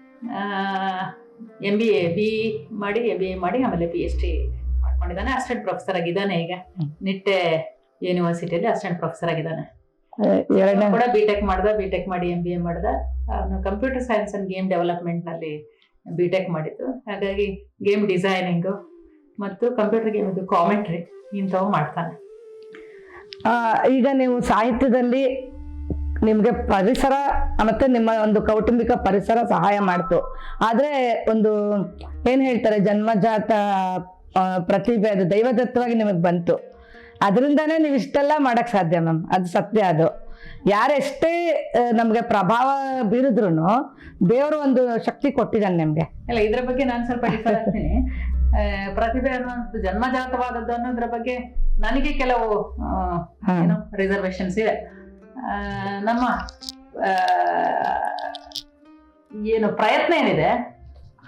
ಎಂ ಬಿ ಎ ಬಿ ಮಾಡಿ ಎಂ ಬಿ ಎ ಮಾಡಿ ಆಮೇಲೆ ಪಿ ಎಚ್ ಡಿ ಮಾಡ್ಕೊಂಡಿದ್ದಾನೆ. ಅಸಿಸ್ಟೆಂಟ್ ಪ್ರೊಫೆಸರ್ ಆಗಿದ್ದಾನೆ ಈಗ. ನಿಟ್ಟೆ ಯೂನಿವರ್ಸಿಟಿಯಲ್ಲಿ ಅಸಿಸ್ಟೆಂಟ್ ಪ್ರೊಫೆಸರ್ ಆಗಿದ್ದಾನೆ. ಎರಡನೇ ಕೂಡ ಬಿ ಟೆಕ್ ಮಾಡ್ದ ಬಿ ಟೆಕ್ ಮಾಡಿ ಎಂ ಬಿ ಎ ಮಾಡ್ದ. ಅವನು ಕಂಪ್ಯೂಟರ್ ಸೈನ್ಸ್ ಅಂಡ್ ಗೇಮ್ ಡೆವಲಪ್ಮೆಂಟ್ನಲ್ಲಿ ಬಿ ಟೆಕ್ ಮಾಡಿದ್ದು. ಹಾಗಾಗಿ ಗೇಮ್ ಡಿಸೈನಿಂಗು ಮತ್ತು ಕಂಪ್ಯೂಟರ್ ಗೇಮ್ ಇದು ಕಾಮೆಂಟ್ರಿ ಇಂಥವು ಮಾಡ್ತಾನೆ. ಆ, ಈಗ ನೀವು ಸಾಹಿತ್ಯದಲ್ಲಿ ನಿಮ್ಗೆ ಪರಿಸರ ಮತ್ತೆ ನಿಮ್ಮ ಒಂದು ಕೌಟುಂಬಿಕ ಪರಿಸರ ಸಹಾಯ ಮಾಡ್ತು. ಆದ್ರೆ ಒಂದು ಏನ್ ಹೇಳ್ತಾರೆ ಜನ್ಮಜಾತ ಪ್ರತಿಭೆ ಅದು ದೈವದತ್ತವಾಗಿ ನಿಮಗೆ ಬಂತು. ಅದರಿಂದಾನೇ ನೀವು ಇಷ್ಟೆಲ್ಲ ಮಾಡಕ್ ಸಾಧ್ಯ ಮ್ಯಾಮ್. ಅದು ಸತ್ಯ ಅದು. ಯಾರೆಷ್ಟೇ ಆ, ನಮ್ಗೆ ಪ್ರಭಾವ ಬೀರಿದ್ರು ದೇವರು ಒಂದು ಶಕ್ತಿ ಕೊಟ್ಟಿದ್ದಾನೆ ನಿಮ್ಗೆ. ಇಲ್ಲ ಇದ್ರ ಬಗ್ಗೆ ನಾನು ಸ್ವಲ್ಪ ಆ, ಪ್ರತಿಭೆ ಅನ್ನುವಂಥದ್ದು ಜನ್ಮಜಾತವಾದದ್ದು ಅನ್ನೋದ್ರ ಬಗ್ಗೆ ನನಗೆ ಕೆಲವು. ಏನು ರಿಸರ್ವೇಶನ್ಸ್ ಇದೆ. ಆ, ನಮ್ಮ ಆ, ಏನು ಪ್ರಯತ್ನ ಏನಿದೆ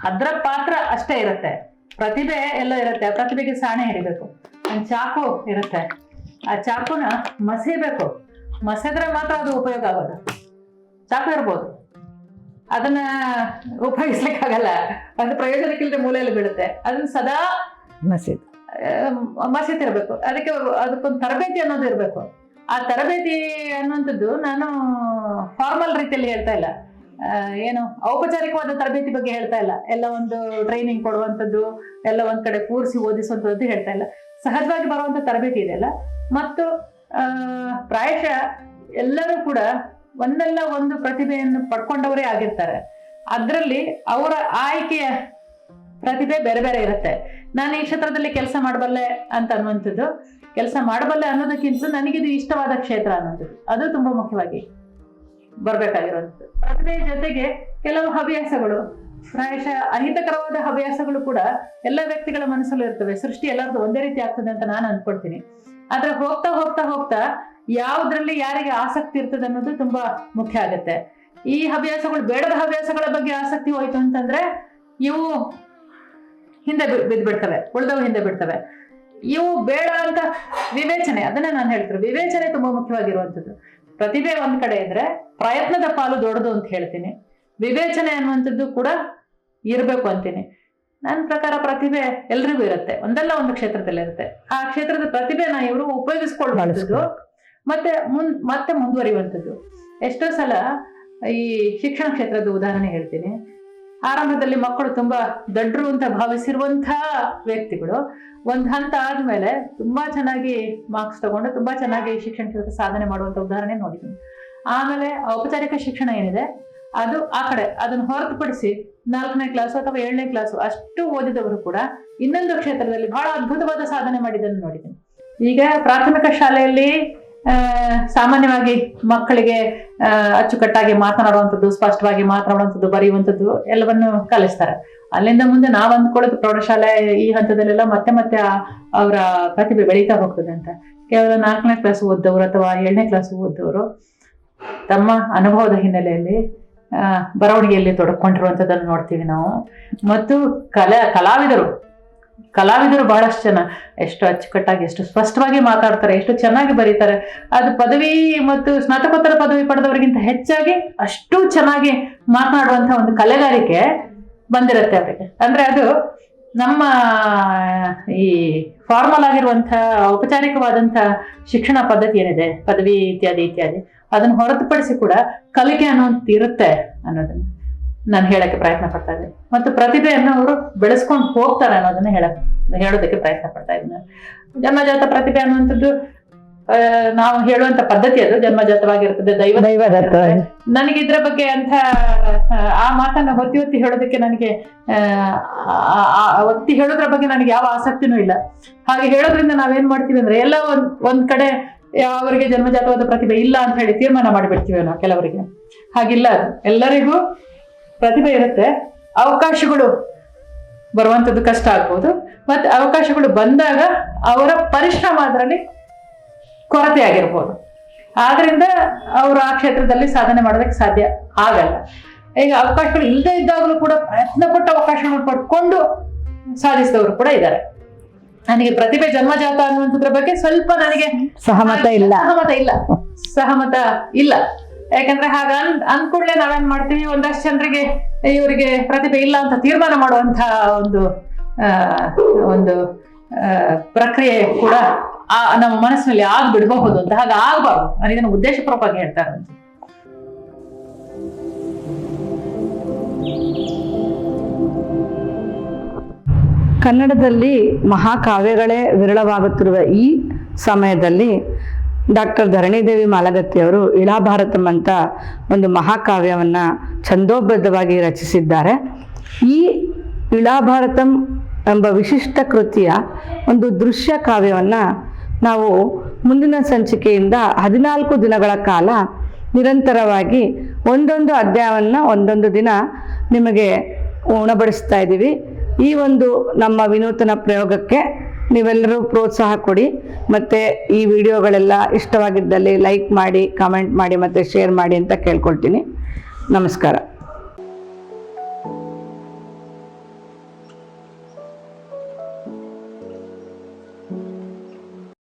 ಅದರ ಪಾತ್ರ ಅಷ್ಟೇ ಇರುತ್ತೆ. ಪ್ರತಿಭೆ ಎಲ್ಲ ಇರುತ್ತೆ ಪ್ರತಿಭೆಗೆ ಸಾಣೆ ಹಿಡಿಬೇಕು ಒಂದು ಚಾಕು ಇರುತ್ತೆ. ಆ ಚಾಕುನ ಮಸಿಬೇಕು. ಮಸೆದ್ರೆ ಮಾತ್ರ ಅದು ಉಪಯೋಗ ಆಗೋದು. ಚಾಕು ಇರ್ಬೋದು. ಅದನ್ನ ಉಪಯೋಗಿಸ್ಲಿಕ್ಕಾಗಲ್ಲ. ಅದು ಪ್ರಯೋಜನಕ್ಕಿಲ್ಲದೆ ಮೂಲೆಯಲ್ಲಿ ಬೀಳುತ್ತೆ. ಅದನ್ನ ಸದಾ ಮಸೀದ್. ಮಸೀದ್ ಇರಬೇಕು. ಅದಕ್ಕೆ ಅದಕ್ಕೊಂದು ತರಬೇತಿ ಅನ್ನೋದು ಇರಬೇಕು. ಆ ತರಬೇತಿ ಅನ್ನುವಂಥದ್ದು ನಾನು ಫಾರ್ಮಲ್ ರೀತಿಯಲ್ಲಿ ಹೇಳ್ತಾ ಇಲ್ಲ. ಏನು ಔಪಚಾರಿಕವಾದ ತರಬೇತಿ ಬಗ್ಗೆ ಹೇಳ್ತಾ ಇಲ್ಲ. ಎಲ್ಲ ಒಂದು ಟ್ರೈನಿಂಗ್ ಕೊಡುವಂಥದ್ದು ಎಲ್ಲ ಒಂದ್ ಕಡೆ ಕೂರಿಸಿ ಓದಿಸುವಂಥದ್ದು ಹೇಳ್ತಾ ಇಲ್ಲ. ಸಹಜವಾಗಿ ಬರುವಂಥ ತರಬೇತಿ ಇದೆಯಲ್ಲ ಮತ್ತು ಆ, ಪ್ರಾಯಶಃ ಎಲ್ಲರೂ ಕೂಡ ಒಂದಲ್ಲ ಒಂದು ಪ್ರತಿಭೆಯನ್ನು ಪಡ್ಕೊಂಡವರೇ ಆಗಿರ್ತಾರೆ. ಅದರಲ್ಲಿ ಅವರ ಆಯ್ಕೆಯ ಪ್ರತಿಭೆ ಬೇರೆ ಬೇರೆ ಇರುತ್ತೆ. ನಾನು ಈ ಕ್ಷೇತ್ರದಲ್ಲಿ ಕೆಲಸ ಮಾಡಬಲ್ಲೆ ಅಂತ ಅನ್ನುವಂಥದ್ದು, ಕೆಲಸ ಮಾಡಬಲ್ಲೆ ಅನ್ನೋದಕ್ಕಿಂತ ನನಗಿದು ಇಷ್ಟವಾದ ಕ್ಷೇತ್ರ ಅನ್ನೋದು ಅದು ತುಂಬಾ ಮುಖ್ಯವಾಗಿ ಬರ್ಬೇಕಾಗಿರೋದು ಪ್ರತಿಭೆ ಜೊತೆಗೆ ಕೆಲವು ಹವ್ಯಾಸಗಳು, ಪ್ರಾಯಶಃ ಅಹಿತಕರವಾದ ಹವ್ಯಾಸಗಳು ಕೂಡ ಎಲ್ಲ ವ್ಯಕ್ತಿಗಳ ಮನಸ್ಸಲ್ಲೂ ಇರ್ತವೆ. ಸೃಷ್ಟಿ ಎಲ್ಲರದ್ದು ಒಂದೇ ರೀತಿ ಆಗ್ತದೆ ಅಂತ ನಾನು ಅನ್ಕೊಳ್ತೀನಿ. ಆದ್ರೆ ಹೋಗ್ತಾ ಹೋಗ್ತಾ ಹೋಗ್ತಾ ಯಾವ್ದ್ರಲ್ಲಿ ಯಾರಿಗೆ ಆಸಕ್ತಿ ಇರ್ತದೆ ಅನ್ನೋದು ತುಂಬಾ ಮುಖ್ಯ ಆಗುತ್ತೆ. ಈ ಹವ್ಯಾಸಗಳು, ಬೇಡದ ಹವ್ಯಾಸಗಳ ಬಗ್ಗೆ ಆಸಕ್ತಿ ಹೋಯ್ತು ಅಂತಂದ್ರೆ ಇವು ಹಿಂದೆ ಬಿ- ಬಿದ್ದ್ಬಿಡ್ತವೆ ಉಳಿದವು ಹಿಂದೆ ಬಿಡ್ತವೆ. ಇವು ಬೇಡ ಅಂತ ವಿವೇಚನೆ, ಅದನ್ನ ನಾನು ಹೇಳ್ತೀನಿ ವಿವೇಚನೆ ತುಂಬಾ ಮುಖ್ಯವಾಗಿರುವಂಥದ್ದು. ಪ್ರತಿಭೆ ಒಂದ್ ಕಡೆ ಇದ್ರೆ ಪ್ರಯತ್ನದ ಪಾಲು ದೊಡ್ಡದು ಅಂತ ಹೇಳ್ತೀನಿ. ವಿವೇಚನೆ ಅನ್ನುವಂಥದ್ದು ಕೂಡ ಇರಬೇಕು ಅಂತೀನಿ. ನನ್ನ ಪ್ರಕಾರ ಪ್ರತಿಭೆ ಎಲ್ರಿಗೂ ಇರುತ್ತೆ. ಒಂದಲ್ಲ ಒಂದು ಕ್ಷೇತ್ರದಲ್ಲಿ ಇರುತ್ತೆ ಆ ಕ್ಷೇತ್ರದ ಪ್ರತಿಭೆನ ಇವರು ಉಪಯೋಗಿಸ್ಕೊಳ್ಳುವಂಥದ್ದು ಮತ್ತೆ ಮುನ್, ಮತ್ತೆ ಮುಂದುವರಿಯುವಂಥದ್ದು. ಎಷ್ಟೋ ಸಲ ಈ ಶಿಕ್ಷಣ ಕ್ಷೇತ್ರದ ಉದಾಹರಣೆ ಹೇಳ್ತೀನಿ. ಆರಂಭದಲ್ಲಿ ಮಕ್ಕಳು ತುಂಬಾ ದಡ್ರು ಅಂತ ಭಾವಿಸಿರುವಂತಹ ವ್ಯಕ್ತಿಗಳು. ಒಂದು ಹಂತ ಆದ್ಮೇಲೆ ತುಂಬಾ ಚೆನ್ನಾಗಿ ಮಾರ್ಕ್ಸ್ ತಗೊಂಡು ತುಂಬಾ ಚೆನ್ನಾಗಿ ಶಿಕ್ಷಣ ಕ್ಷೇತ್ರ ಸಾಧನೆ ಮಾಡುವಂತ ಉದಾಹರಣೆ ನೋಡಿದ್ದೀನಿ. ಆಮೇಲೆ ಔಪಚಾರಿಕ ಶಿಕ್ಷಣ ಏನಿದೆ? ಅದು ಆ ಕಡೆ, ಅದನ್ನು ಹೊರತುಪಡಿಸಿ ನಾಲ್ಕನೇ ಕ್ಲಾಸು ಅಥವಾ ಏಳನೇ ಕ್ಲಾಸು ಅಷ್ಟು ಓದಿದವರು ಕೂಡ ಇನ್ನೊಂದು ಕ್ಷೇತ್ರದಲ್ಲಿ ಬಹಳ ಅದ್ಭುತವಾದ ಸಾಧನೆ ಮಾಡಿದ್ದನ್ನು ನೋಡಿದ್ದೀನಿ. ಈಗ ಪ್ರಾಥಮಿಕ ಶಾಲೆಯಲ್ಲಿ ಸಾಮಾನ್ಯವಾಗಿ ಮಕ್ಕಳಿಗೆ ಅಚ್ಚುಕಟ್ಟಾಗಿ ಮಾತನಾಡುವಂಥದ್ದು, ಸ್ಪಷ್ಟವಾಗಿ ಮಾತನಾಡುವಂಥದ್ದು, ಬರೆಯುವಂಥದ್ದು ಎಲ್ಲವನ್ನು ಕಲಿಸ್ತಾರೆ. ಅಲ್ಲಿಂದ ಮುಂದೆ ನಾವು ಅಂದ್ಕೊಳ್ಳೋದು ಪ್ರೌಢಶಾಲೆ ಈ ಹಂತದಲ್ಲೆಲ್ಲ ಮತ್ತೆ ಮತ್ತೆ ಅವರ ಪ್ರತಿಭೆ ಬೆಳೀತಾ ಹೋಗ್ತದೆ ಅಂತ. ಕೇವಲ ನಾಲ್ಕನೇ ಕ್ಲಾಸ್ ಓದ್ದವರು ಅಥವಾ ಏಳನೇ ಕ್ಲಾಸ್ ಓದ್ದವರು ತಮ್ಮ ಅನುಭವದ ಹಿನ್ನೆಲೆಯಲ್ಲಿ ಬರವಣಿಗೆಯಲ್ಲಿ ತೊಡಕೊಂಡಿರುವಂಥದ್ದನ್ನು ನೋಡ್ತೀವಿ ನಾವು. ಮತ್ತು ಕಲಾ, ಕಲಾವಿದರು ಕಲಾವಿದರು ಬಹಳಷ್ಟು ಜನ ಎಷ್ಟು ಅಚ್ಚುಕಟ್ಟಾಗಿ, ಎಷ್ಟು ಸ್ಪಷ್ಟವಾಗಿ ಮಾತಾಡ್ತಾರೆ, ಎಷ್ಟು ಚೆನ್ನಾಗಿ ಬರೀತಾರೆ. ಅದು ಪದವಿ ಮತ್ತು ಸ್ನಾತಕೋತ್ತರ ಪದವಿ ಪಡೆದವರಿಗಿಂತ ಹೆಚ್ಚಾಗಿ ಅಷ್ಟು ಚೆನ್ನಾಗಿ ಮಾತನಾಡುವಂತಹ ಒಂದು ಕಲೆಗಾರಿಕೆ ಬಂದಿರುತ್ತೆ ಅವರಿಗೆ. ಅಂದ್ರೆ ಅದು ನಮ್ಮ, ಈ ಫಾರ್ಮಲ್ ಆಗಿರುವಂಥ ಔಪಚಾರಿಕವಾದಂಥ ಶಿಕ್ಷಣ ಪದ್ಧತಿ ಏನಿದೆ, ಪದವಿ ಇತ್ಯಾದಿ ಇತ್ಯಾದಿ, ಅದನ್ನು ಹೊರತುಪಡಿಸಿ ಕೂಡ ಕಲಿಕೆ ಅನ್ನೋದು ಇರುತ್ತೆ ಅನ್ನೋದನ್ನ. ನಾನು ಹೇಳಕ್ಕೆ ಪ್ರಯತ್ನ ಪಡ್ತಾ ಇದ್ದೀನಿ. ಮತ್ತು ಪ್ರತಿಭೆಯನ್ನು ಅವರು ಬೆಳೆಸ್ಕೊಂಡು ಹೋಗ್ತಾರೆ ಅನ್ನೋದನ್ನ ಹೇಳಕ್ ಹೇಳೋದಕ್ಕೆ ಪ್ರಯತ್ನ ಪಡ್ತಾ ಇದ್ದೀನಿ ಜನ್ಮಜಾತ ಪ್ರತಿಭೆ ಅನ್ನುವಂಥದ್ದು ನಾವು ಹೇಳುವಂತ ಪದ್ಧತಿ ಅದು ಜನ್ಮಜಾತವಾಗಿರ್ತದೆ ದೈವ ದೈವದತ್ತ. ನನಗೆ ಇದ್ರ ಬಗ್ಗೆ ಅಂತ ಆ, ಮಾತನ್ನ ಹೊತ್ತಿ ಹೊತ್ತಿ ಹೇಳೋದಕ್ಕೆ ನನಗೆ ಒತ್ತಿ ಹೇಳೋದ್ರ ಬಗ್ಗೆ ನನಗೆ ಯಾವ ಆಸಕ್ತಿನೂ ಇಲ್ಲ. ಹಾಗೆ ಹೇಳೋದ್ರಿಂದ ನಾವೇನ್ ಮಾಡ್ತೀವಿ ಅಂದ್ರೆ ಎಲ್ಲ ಒಂದ್ ಒಂದ್ ಕಡೆ ಅವರಿಗೆ ಜನ್ಮಜಾತವಾದ ಪ್ರತಿಭೆ ಇಲ್ಲ ಅಂತ ಹೇಳಿ ತೀರ್ಮಾನ ಮಾಡಿಬಿಡ್ತೀವಿ ನಾವು ಕೆಲವರಿಗೆ. ಹಾಗಿಲ್ಲ ಎಲ್ಲರಿಗೂ ಪ್ರತಿಭೆ ಇರುತ್ತೆ. ಅವಕಾಶಗಳು ಬರುವಂಥದ್ದು ಕಷ್ಟ ಆಗ್ಬೋದು. ಮತ್ತು ಅವಕಾಶಗಳು ಬಂದಾಗ ಅವರ ಪರಿಶ್ರಮ ಅದರಲ್ಲಿ ಕೊರತೆ ಆಗಿರ್ಬೋದು. ಆದ್ರಿಂದ ಅವರು ಆ ಕ್ಷೇತ್ರದಲ್ಲಿ ಸಾಧನೆ ಮಾಡೋದಕ್ಕೆ ಸಾಧ್ಯ ಆಗಲ್ಲ. ಈಗ ಅವಕಾಶಗಳು ಇಲ್ಲದೆ ಇದ್ದಾಗಲೂ ಕೂಡ ಪ್ರಯತ್ನ ಪಟ್ಟು ಅವಕಾಶಗಳನ್ನು ಪಡ್ಕೊಂಡು ಸಾಧಿಸಿದವರು ಕೂಡ ಇದ್ದಾರೆ. ನನಗೆ ಪ್ರತಿಭೆ ಜನ್ಮಜಾತ ಅನ್ನುವಂಥದ್ರ ಬಗ್ಗೆ ಸ್ವಲ್ಪ ನನಗೆ ಸಹಮತ ಇಲ್ಲ. ಸಹಮತ ಇಲ್ಲ. ಸಹಮತ ಇಲ್ಲ. ಯಾಕಂದ್ರೆ ಹಾಗ ಅನ್ ಅನ್ಕೂಡ್ಲೆ ನಾವೇನ್ ಮಾಡ್ತೀವಿ, ಒಂದಷ್ಟು ಜನರಿಗೆ ಇವರಿಗೆ ಪ್ರತಿಭೆ ಇಲ್ಲ ಅಂತ ತೀರ್ಮಾನ ಮಾಡುವಂತ ಒಂದು ಒಂದು ಪ್ರಕ್ರಿಯೆ ಕೂಡ ನಮ್ಮ ಮನಸ್ಸಿನಲ್ಲಿ ಆಗ್ಬಿಡಬಹುದು ಅಂತ ಹಾಗೆ ಆಗ್ಬಾರ್ದು. ನಾನು ಇದನ್ನು ಉದ್ದೇಶಪೂರ್ವಕವಾಗಿ ಹೇಳ್ತಾ ಇರೋದು. ಕನ್ನಡದಲ್ಲಿ ಮಹಾಕಾವ್ಯಗಳೇ ವಿರಳವಾಗುತ್ತಿರುವ ಈ ಸಮಯದಲ್ಲಿ ಡಾಕ್ಟರ್ ಧರಣಿದೇವಿ ಮಾಲಗತ್ತಿಯವರು ಇಳಾಭಾರತಂ ಅಂತ ಒಂದು ಮಹಾಕಾವ್ಯವನ್ನು ಛಂದೋಬದ್ಧವಾಗಿ ರಚಿಸಿದ್ದಾರೆ. ಈ ಇಳಾಭಾರತಂ ಎಂಬ ವಿಶಿಷ್ಟ ಕೃತಿಯ ಒಂದು ದೃಶ್ಯ ಕಾವ್ಯವನ್ನು ನಾವು ಮುಂದಿನ ಸಂಚಿಕೆಯಿಂದ ಹದಿನಾಲ್ಕು ದಿನಗಳ ಕಾಲ ನಿರಂತರವಾಗಿ ಒಂದೊಂದು ಅಧ್ಯಾಯವನ್ನು ಒಂದೊಂದು ದಿನ ನಿಮಗೆ ಉಣಬಡಿಸ್ತಾ ಇದ್ದೀವಿ. ಈ ಒಂದು ನಮ್ಮ ವಿನೂತನ ಪ್ರಯೋಗಕ್ಕೆ ನೀವೆಲ್ಲರೂ ಪ್ರೋತ್ಸಾಹ ಕೊಡಿ. ಮತ್ತು ಈ ವಿಡಿಯೋಗಳೆಲ್ಲ ಇಷ್ಟವಾಗಿದ್ದಲ್ಲಿ ಲೈಕ್ ಮಾಡಿ ಕಮೆಂಟ್ ಮಾಡಿ ಮತ್ತು ಶೇರ್ ಮಾಡಿ ಅಂತ ಕೇಳ್ಕೊಳ್ತೀನಿ. ನಮಸ್ಕಾರ.